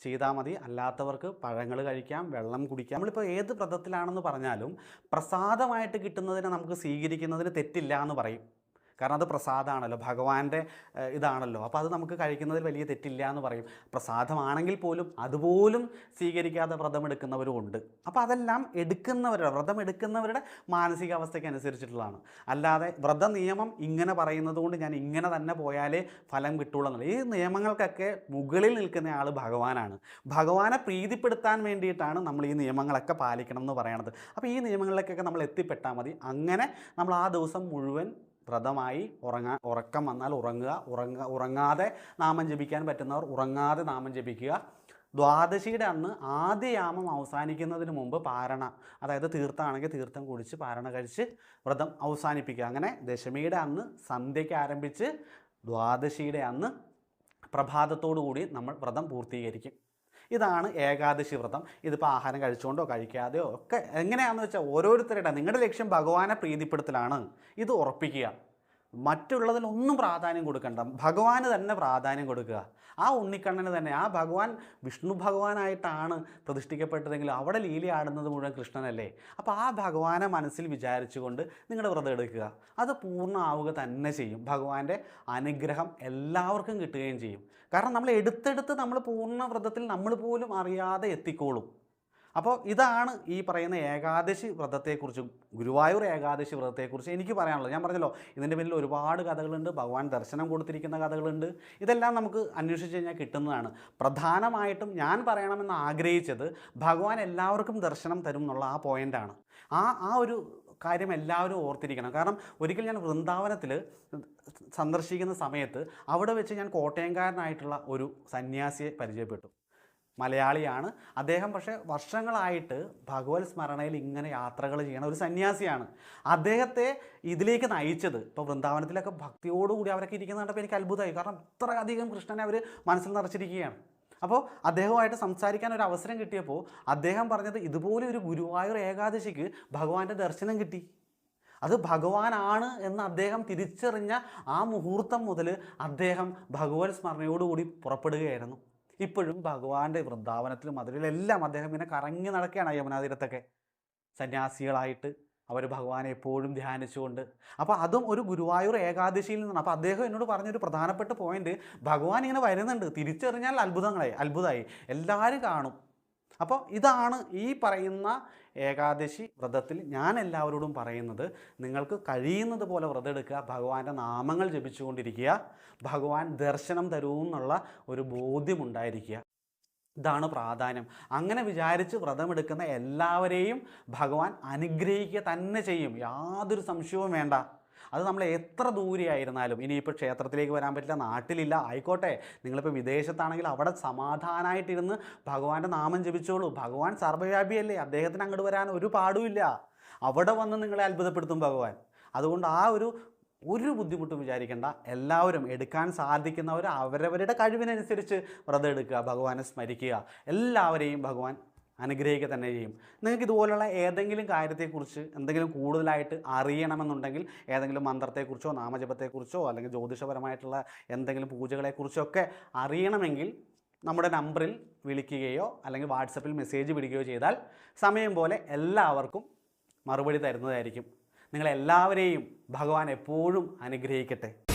ചെയ്താൽ മതി. അല്ലാത്തവർക്ക് പഴങ്ങൾ കഴിക്കാം വെള്ളം കുടിക്കാം. നമ്മളിപ്പോൾ ഏത് വ്രതത്തിലാണെന്ന് പറഞ്ഞാലും പ്രസാദമായിട്ട് കിട്ടുന്നതിനെ നമുക്ക് സ്വീകരിക്കുന്നതിന് തെറ്റില്ല എന്ന് പറയും. കാരണം അത് പ്രസാദമാണല്ലോ ഭഗവാന്റെ ഇതാണല്ലോ. അപ്പോൾ അത് നമുക്ക് കഴിക്കുന്നതിൽ വലിയ തെറ്റില്ല എന്ന് പറയും. പ്രസാദമാണെങ്കിൽ പോലും അതുപോലും സ്വീകരിക്കാതെ വ്രതം എടുക്കുന്നവരും ഉണ്ട്. അപ്പോൾ അതെല്ലാം എടുക്കുന്നവരുടെ വ്രതം എടുക്കുന്നവരുടെ മാനസികാവസ്ഥയ്ക്ക് അനുസരിച്ചിട്ടുള്ളതാണ് അല്ലാതെ വ്രത നിയമം ഇങ്ങനെ പറയുന്നത് കൊണ്ട് ഞാൻ ഇങ്ങനെ തന്നെ പോയാലേ ഫലം കിട്ടുള്ളൂ ഈ നിയമങ്ങൾക്കൊക്കെ മുകളിൽ നിൽക്കുന്ന ആൾ ഭഗവാനാണ്. ഭഗവാനെ പ്രീതിപ്പെടുത്താൻ വേണ്ടിയിട്ടാണ് നമ്മൾ ഈ നിയമങ്ങളൊക്കെ പാലിക്കണം എന്ന് പറയണത്. അപ്പോൾ ഈ നിയമങ്ങളിലേക്കൊക്കെ നമ്മൾ എത്തിപ്പെട്ടാൽ മതി. അങ്ങനെ നമ്മൾ ആ ദിവസം മുഴുവൻ വ്രതമായി ഉറങ്ങാൻ ഉറക്കം വന്നാൽ ഉറങ്ങുക ഉറങ്ങ ഉറങ്ങാതെ നാമം ജപിക്കാൻ പറ്റുന്നവർ ഉറങ്ങാതെ നാമം ജപിക്കുക. ദ്വാദശിയുടെ അന്ന് ആദ്യയാമം അവസാനിക്കുന്നതിന് മുമ്പ് പാരണ അതായത് തീർത്ഥമാണെങ്കിൽ തീർത്ഥം കുടിച്ച് പാരണ കഴിച്ച് വ്രതം അവസാനിപ്പിക്കുക. അങ്ങനെ ദശമിയുടെ അന്ന് സന്ധ്യയ്ക്ക് ആരംഭിച്ച് ദ്വാദശിയുടെ അന്ന് പ്രഭാതത്തോടു കൂടി നമ്മൾ വ്രതം പൂർത്തീകരിക്കും. ഇതാണ് ഏകാദശി വ്രതം. ഇതിപ്പോൾ ആഹാരം കഴിച്ചുകൊണ്ടോ കഴിക്കാതെയോ ഒക്കെ എങ്ങനെയാണെന്ന് വെച്ചാൽ ഓരോരുത്തരുടെ നിങ്ങളുടെ ലക്ഷ്യം ഭഗവാനെ പ്രീതിപ്പെടുത്തലാണ്. ഇത് ഉറപ്പിക്കുക. മറ്റുള്ളതിലൊന്നും പ്രാധാന്യം കൊടുക്കണ്ട. ഭഗവാന് തന്നെ പ്രാധാന്യം കൊടുക്കുക. ആ ഉണ്ണിക്കണ്ണന് തന്നെ. ആ ഭഗവാൻ വിഷ്ണു ഭഗവാനായിട്ടാണ് പ്രതിഷ്ഠിക്കപ്പെട്ടതെങ്കിൽ അവിടെ ലീലയാടുന്നത് മുഴുവൻ കൃഷ്ണനല്ലേ? അപ്പോൾ ആ ഭഗവാനെ മനസ്സിൽ വിചാരിച്ചുകൊണ്ട് നിങ്ങളുടെ വ്രതം എടുക്കുക. അത് പൂർണമാവുക തന്നെ ചെയ്യും. ഭഗവാന്റെ അനുഗ്രഹം എല്ലാവർക്കും കിട്ടുകയും ചെയ്യും. കാരണം നമ്മൾ എടുത്തെടുത്ത് നമ്മൾ പൂർണ വ്രതത്തിൽ നമ്മൾ പോലും അറിയാതെ എത്തിക്കോളും. അപ്പോൾ ഇതാണ് ഈ പറയുന്ന ഏകാദശി വ്രതത്തെക്കുറിച്ച് ഗുരുവായൂർ ഏകാദശി വ്രതത്തെക്കുറിച്ച് എനിക്ക് പറയാനുള്ളത്. ഞാൻ പറഞ്ഞല്ലോ ഇതിന്റെ പിന്നിൽ ഒരുപാട് കഥകളുണ്ട് ഭഗവാൻ ദർശനം കൊടുത്തിരിക്കുന്ന കഥകളുണ്ട്. ഇതെല്ലാം നമുക്ക് അന്വേഷിച്ച് കഴിഞ്ഞാൽ കിട്ടുന്നതാണ്. പ്രധാനമായിട്ടും ഞാൻ പറയണമെന്ന് ആഗ്രഹിച്ചത് ഭഗവാൻ എല്ലാവർക്കും ദർശനം തരും എന്നുള്ള ആ പോയിന്റാണ് ആ ആ ഒരു കാര്യം എല്ലാവരും ഓർത്തിരിക്കണം. കാരണം ഒരിക്കൽ ഞാൻ വൃന്ദാവനത്തിൽ സന്ദർശിക്കുന്ന സമയത്ത് അവിടെ വെച്ച് ഞാൻ കോട്ടയംകാരനായിട്ടുള്ള ഒരു സന്യാസിയെ പരിചയപ്പെട്ടു. മലയാളിയാണ്. അദ്ദേഹം പക്ഷേ വർഷങ്ങളായിട്ട് ഭഗവത് സ്മരണയിൽ ഇങ്ങനെ യാത്രകൾ ചെയ്യണ ഒരു സന്യാസിയാണ്. അദ്ദേഹത്തെ ഇതിലേക്ക് നയിച്ചത് ഇപ്പോൾ വൃന്ദാവനത്തിലൊക്കെ ഭക്തിയോടുകൂടി അവരൊക്കെ ഇരിക്കുന്ന കണ്ടപ്പോൾ എനിക്ക് അത്ഭുതമായി. കാരണം ഇത്രയധികം കൃഷ്ണനെ അവർ മനസ്സിൽ നിറച്ചിരിക്കുകയാണ്. അപ്പോൾ അദ്ദേഹവുമായിട്ട് സംസാരിക്കാൻ ഒരു അവസരം കിട്ടിയപ്പോൾ അദ്ദേഹം പറഞ്ഞത് ഇതുപോലെ ഒരു ഗുരുവായൂർ ഏകാദശിക്ക് ഭഗവാന്റെ ദർശനം കിട്ടി. അത് ഭഗവാനാണ് എന്ന് അദ്ദേഹം തിരിച്ചറിഞ്ഞ ആ മുഹൂർത്തം മുതൽ അദ്ദേഹം ഭഗവത് സ്മരണയോടുകൂടി പുറപ്പെടുകയായിരുന്നു. ഇപ്പോഴും ഭഗവാന്റെ വൃന്ദാവനത്തിലും മധുരയിലെല്ലാം അദ്ദേഹം ഇങ്ങനെ കറങ്ങി നടക്കുകയാണ് യമുനാതിരത്തൊക്കെ. സന്യാസികളായിട്ട് അവർ ഭഗവാനെ എപ്പോഴും ധ്യാനിച്ചുകൊണ്ട്. അപ്പോൾ അതും ഒരു ഗുരുവായൂർ ഏകാദശിയിൽ നിന്നാണ്. അപ്പോൾ അദ്ദേഹം എന്നോട് പറഞ്ഞൊരു പ്രധാനപ്പെട്ട പോയിന്റ് ഭഗവാൻ ഇങ്ങനെ വരുന്നുണ്ട്. തിരിച്ചറിഞ്ഞാൽ അത്ഭുതങ്ങളായി അത്ഭുതമായി എല്ലാവരും കാണും. അപ്പോൾ ഇതാണ് ഈ പറയുന്ന ഏകാദശി വ്രതത്തിൽ ഞാൻ എല്ലാവരോടും പറയുന്നത്. നിങ്ങൾക്ക് കഴിയുന്നത് പോലെ വ്രതം എടുക്കുക. ഭഗവാന്റെ നാമങ്ങൾ ജപിച്ചുകൊണ്ടിരിക്കുക. ഭഗവാൻ ദർശനം തരൂ എന്നുള്ള ഒരു ബോധ്യമുണ്ടായിരിക്കുക. ഇതാണ് പ്രാധാന്യം. അങ്ങനെ വിചാരിച്ച് വ്രതമെടുക്കുന്ന എല്ലാവരെയും ഭഗവാൻ അനുഗ്രഹിക്കുക തന്നെ ചെയ്യും. യാതൊരു സംശയവും വേണ്ട. അത് നമ്മൾ എത്ര ദൂരെയായിരുന്നാലും ഇനിയിപ്പോൾ ക്ഷേത്രത്തിലേക്ക് വരാൻ പറ്റില്ല നാട്ടിലില്ല ആയിക്കോട്ടെ. നിങ്ങളിപ്പോൾ വിദേശത്താണെങ്കിൽ അവിടെ സമാധാനമായിട്ടിരുന്ന് ഭഗവാന്റെ നാമം ജപിച്ചോളൂ. ഭഗവാൻ സർവവ്യാപിയല്ലേ അദ്ദേഹത്തിന് അങ്ങോട്ട് വരാൻ ഒരു പാടുമില്ല. അവിടെ വന്ന് നിങ്ങളെ അത്ഭുതപ്പെടുത്തും ഭഗവാൻ. അതുകൊണ്ട് ആ ഒരു ഒരു ബുദ്ധിമുട്ടും വിചാരിക്കേണ്ട. എല്ലാവരും എടുക്കാൻ സാധിക്കുന്നവർ അവരവരുടെ കഴിവിനനുസരിച്ച് വ്രതം എടുക്കുക ഭഗവാനെ സ്മരിക്കുക. എല്ലാവരെയും ഭഗവാൻ അനുഗ്രഹിക്കുക തന്നെ ചെയ്യും. നിങ്ങൾക്ക് ഇതുപോലുള്ള ഏതെങ്കിലും കാര്യത്തെക്കുറിച്ച് എന്തെങ്കിലും കൂടുതലായിട്ട് അറിയണമെന്നുണ്ടെങ്കിൽ ഏതെങ്കിലും മന്ത്രത്തെക്കുറിച്ചോ നാമജപത്തെക്കുറിച്ചോ അല്ലെങ്കിൽ ജ്യോതിഷപരമായിട്ടുള്ള എന്തെങ്കിലും പൂജകളെക്കുറിച്ചോ ഒക്കെ അറിയണമെങ്കിൽ നമ്മുടെ നമ്പറിൽ വിളിക്കുകയോ അല്ലെങ്കിൽ വാട്സപ്പിൽ മെസ്സേജ് വിടുകയോ ചെയ്താൽ സമയം പോലെ എല്ലാവർക്കും മറുപടി തരുന്നതായിരിക്കും. നിങ്ങളെല്ലാവരെയും ഭഗവാൻ എപ്പോഴും അനുഗ്രഹിക്കട്ടെ.